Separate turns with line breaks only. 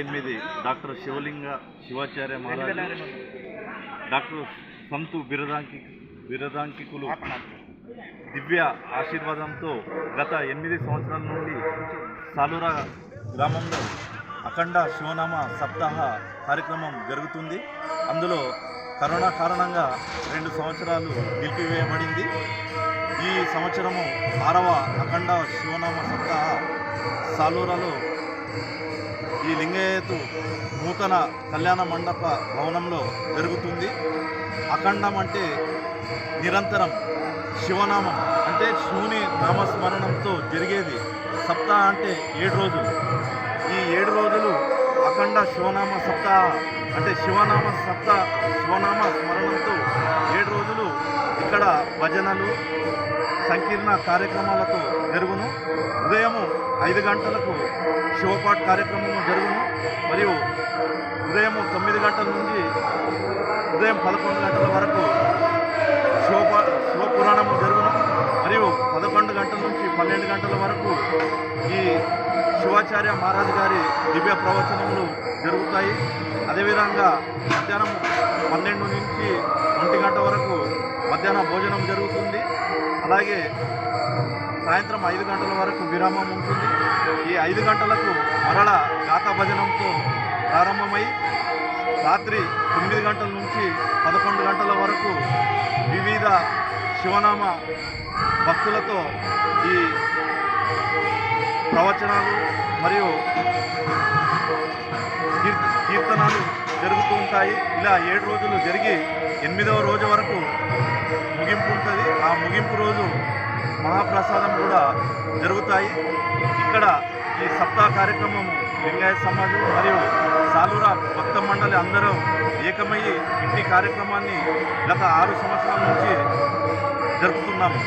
ఎనిమిది doctor Shivalinga Shivacharya Maharaj doctor Santu బిరదాంకి బిరదాంకికులు దివ్య ఆశీర్వాదంతో గత ఎనిమిది సంవత్సరాల నుండి సాలూరా గ్రామంలో అఖండ శివనామ సప్తాహ కార్యక్రమం జరుగుతుంది. అందులో కరోనా కారణంగా రెండు సంవత్సరాలు నిలిపివేయబడింది. ఈ సంవత్సరము ఆరవ అఖండ శివనామ సప్తాహ సాలూరాలో ఈ లింగయ్యతు నూతన కళ్యాణ మండప భవనంలో జరుగుతుంది. అఖండం అంటే నిరంతరం శివనామం అంటే శివుని నామస్మరణంతో జరిగేది. సప్తాహ అంటే ఏడు రోజులు. ఈ ఏడు రోజులు అఖండ శివనామ సప్తాహ అంటే శివనామ సప్త శివనామ స్మరణంతో ఏడు రోజులు ఇక్కడ భజనలు సంకీర్ణ కార్యక్రమాలతో జరుగును. ఉదయము ఐదు గంటలకు శివపాఠ కార్యక్రమము జరుగును. మరియు ఉదయం తొమ్మిది గంటల నుంచి ఉదయం పదకొండు గంటల వరకు శివపా శివపురాణము జరుగును. మరియు పదకొండు గంటల నుంచి పన్నెండు గంటల వరకు ఈ శివాచార్య మహారాజు గారి దివ్య ప్రవచనములు జరుగుతాయి. అదేవిధంగా మధ్యాహ్నం పన్నెండు నుంచి ఒంటి గంట వరకు మధ్యాహ్న భోజనం జరుగుతుంది. అలాగే సాయంత్రం ఐదు గంటల వరకు విరామం ఉంటుంది. ఈ ఐదు గంటలకు మరల గాథా భజనంతో ప్రారంభమై రాత్రి తొమ్మిది గంటల నుంచి పదకొండు గంటల వరకు వివిధ శివనామ భక్తులతో ఈ ప్రవచనాలు మరియు కీర్తనాలు జరుగుతూ ఉంటాయి. ఇలా ఏడు రోజులు జరిగి ఎనిమిదవ రోజు వరకు ముగింపు ఉంటుంది. ఆ ముగింపు రోజు మహాప్రసాదం కూడా జరుగుతాయి. ఇక్కడ ఈ సప్తాహ కార్యక్రమం లింగాయత సమాజం మరియు సాలూరా భక్త మండలి అందరూ ఏకమయ్యి ఇంటి కార్యక్రమాన్ని గత ఆరు సంవత్సరాల నుంచి జరుపుతున్నాము.